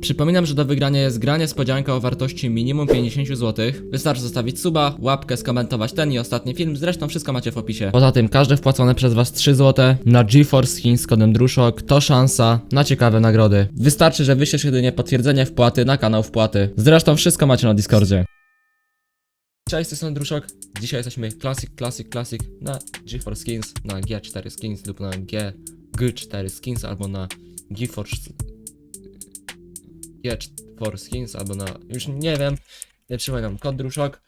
Przypominam, że do wygrania jest gra niespodzianka o wartości minimum 50 zł. Wystarczy zostawić suba, łapkę, skomentować ten i ostatni film, zresztą wszystko macie w opisie. Poza tym każde wpłacone przez was 3 zł na GeForce Skin z kodem DRUSZOK to szansa na ciekawe nagrody. Wystarczy, że wyślesz jedynie potwierdzenie wpłaty na kanał wpłaty. Zresztą wszystko macie na Discordzie. Cześć, to jest Druszok. Dzisiaj jesteśmy Classic, Classic, Classic na GeForce Skins, na G4 Skins lub na G, G4 Skins albo na GeForce G4 Skins albo na, już nie wiem, nie przypominam, kod Druszok,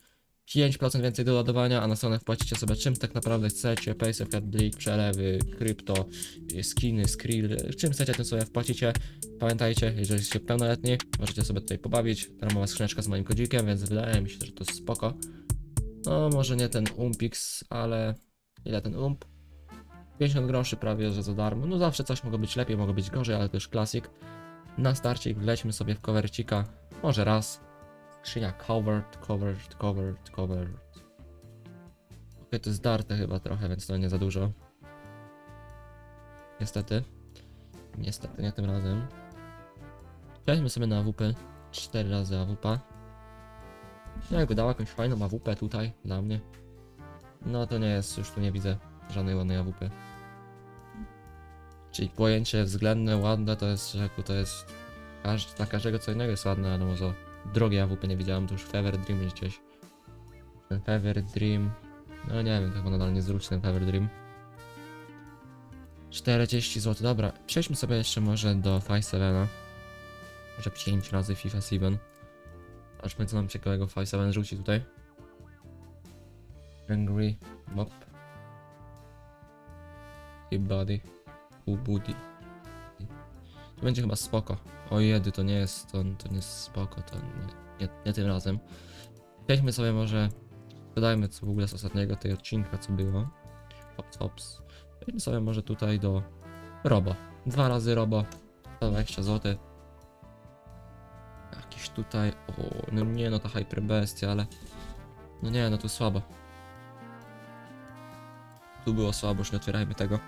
5% więcej do ładowania, a na stronę wpłacicie sobie czym tak naprawdę chcecie, PaySafeCard, Bleak, przelewy, krypto, y, skiny, skrill, czym chcecie tym sobie wpłacicie. Pamiętajcie, jeżeli jesteście pełnoletni, możecie sobie tutaj pobawić, darmowa skrzyneczka z moim kodzikiem, więc wydaje mi się, że to spoko. No, może nie ten Umpix, ale ile ten Ump? 50 groszy prawie, że za darmo. No zawsze coś mogło być lepiej, mogło być gorzej, ale to już klasik. Na starcie wlećmy sobie w covercika, może raz. Skrzynia covered, covered, covered, covered. Okej, to jest darte chyba trochę, więc to nie za dużo. Niestety. Niestety, nie tym razem. Przejdźmy sobie na AWP. 4 razy AWP. Jakby dała jakąś fajną AWP tutaj, dla mnie. No to nie jest, już tu nie widzę żadnej ładnej AWP. Czyli pojęcie względne, ładne to jest, rzeku, to jest... Każdy, dla każdego co innego jest ładne, ale może drogie AWP nie widziałem, to już Fever Dream jest gdzieś. Ten Fever Dream... No nie wiem, chyba nadal nie zwróci ten Fever Dream. 40 zł, dobra. Przejdźmy sobie jeszcze może do 5-7. Może 5 razy FIFA 7. Aż co nam ciekawego 5-7 rzuci tutaj. Angry Mop. I Body. Ubudi. To będzie chyba spoko. O jedy, to nie jest, to, to nie jest spoko, to nie, nie, nie tym razem. Przejdźmy sobie może, dodajmy co w ogóle z ostatniego tej odcinka, co było. Hops, hops. Przejdźmy sobie może tutaj do Robo. Dwa razy Robo. 120 zł. Jakiś tutaj, o, no nie no ta hyperbestia, ale no nie no tu słabo. Tu było słabo, już nie otwierajmy tego.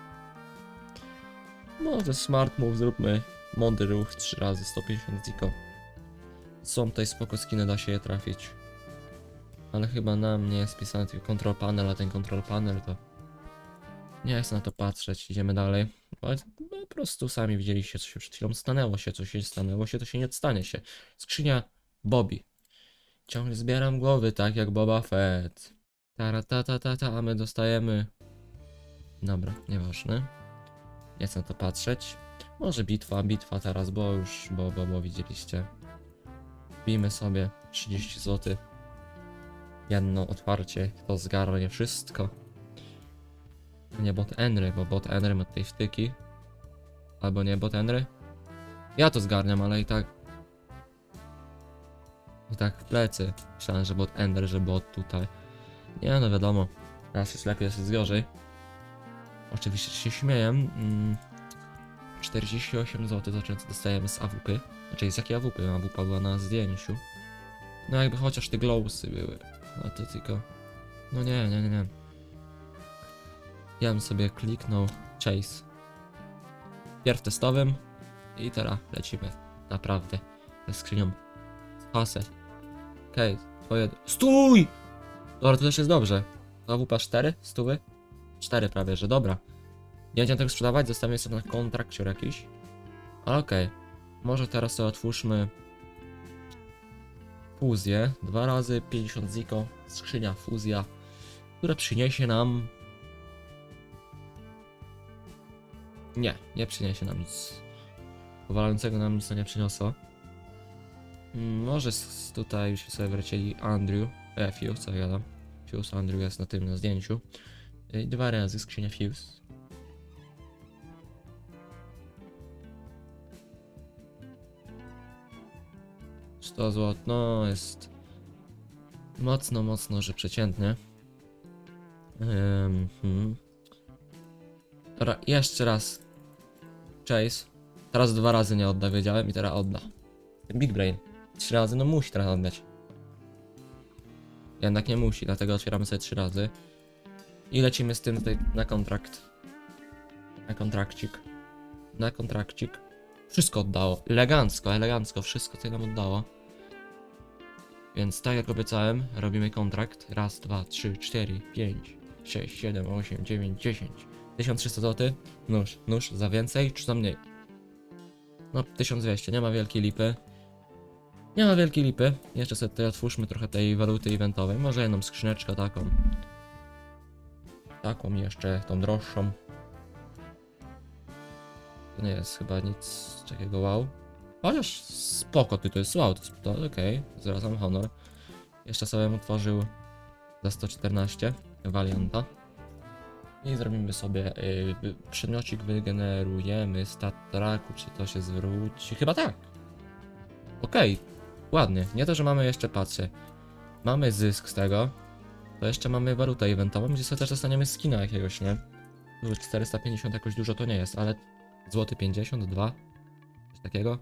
Może smart move zróbmy. Mądry ruch 3 razy 150 ziko. Są tutaj spoko skiny, da się je trafić. Ale chyba na mnie jest pisany tylko control panel, a ten control panel to... Nie chcę na to patrzeć, idziemy dalej. Bo po prostu sami widzieliście, co się przed chwilą stanęło się, co się stanęło się, to się nie stanie się. Skrzynia Bobby. Ciągle zbieram głowy, tak jak Boba Fett. Tara ta ta ta ta, a my dostajemy... Dobra, nieważne. Nie chcę na to patrzeć. Może bitwa, bitwa teraz, bo już, bo, bo, bo widzieliście. Bijmy sobie 30 zł. Jedno otwarcie, to zgarnie wszystko. Nie bot Henry, bo bot Henry ma tutaj wtyki. Albo nie bot Henry. Ja to zgarniam, ale i tak... I tak w plecy. Myślałem, że bot Ender, że bot tutaj. Nie no wiadomo. Raz jest lepiej, raz jest gorzej. Oczywiście się śmieję. Mm, 48 zł za często dostajemy z AWP. Znaczy z jakiej AWP? AWP była na zdjęciu. No jakby chociaż te glowsy były. No to tylko... No nie, nie, nie, nie. Ja bym sobie kliknął Chase. Pierw testowym i teraz lecimy. Naprawdę. Ze skrzynią. Pasę. Okej, okay, twoje... STÓJ! Dobra, to też jest dobrze. AWP 4? Stówy? 4 prawie, że dobra. Nie będziemy tego sprzedawać, zostawię sobie na kontrakcior jakiś. Ale okej. Może teraz sobie otwórzmy fuzję. Dwa razy 50 ziko. Skrzynia fuzja, która przyniesie nam... Nie, nie przyniesie nam nic. Powalającego nam nic to nie przyniosło. Mm, Może tutaj już sobie wlecieli Andrew. E, Fuse, co ja gadam. Fuse Andrew jest na tym na zdjęciu. I dwa razy skrzynia Fuse. Sto zł, no jest mocno, mocno, że przeciętnie. Um, hmm. Dobra, jeszcze raz. Chase. Teraz dwa razy nie odda, wiedziałem i teraz odda. Big Brain. Trzy razy, no musi teraz oddać. Jednak nie musi, dlatego otwieramy sobie trzy razy. I lecimy z tym tutaj na kontrakt. Na kontrakcik. Na kontrakcik. Wszystko oddało. Elegancko, elegancko, wszystko tutaj nam oddało. Więc tak jak obiecałem, robimy kontrakt. Raz, dwa, trzy, cztery, pięć, sześć, siedem, osiem, dziewięć, dziesięć. 1300 zł. Nóż, nóż za więcej czy za mniej? No, 1200, nie ma wielkiej lipy. Nie ma wielkiej lipy. Jeszcze sobie tutaj otwórzmy trochę tej waluty eventowej. Może jedną skrzyneczkę taką. Taką jeszcze, tą droższą. To nie jest chyba nic takiego wow. Chociaż spoko, ty to jest wow, to, jest- to okej, zwracam honor. Jeszcze sobie otworzył za 114 Valianta. I zrobimy sobie y, wy- przedmiocik wygenerujemy stat traku, czy to się zwróci. Chyba tak. Okej, ładnie. Nie to, że mamy jeszcze patrzę. Mamy zysk z tego. To jeszcze mamy walutę eventową, gdzie sobie też dostaniemy skina jakiegoś, nie? Może 450 jakoś dużo to nie jest, ale złoty 52 coś takiego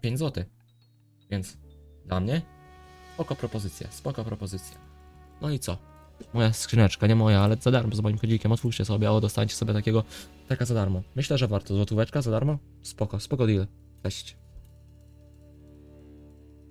5 zł. Więc dla mnie spoko propozycja, spoko propozycja. No i co? Moja skrzyneczka, nie moja, ale za darmo z moim kodzikiem. Otwórzcie sobie, o dostańcie sobie takiego taka za darmo. Myślę, że warto. Złotóweczka za darmo? Spoko, spoko deal. Cześć.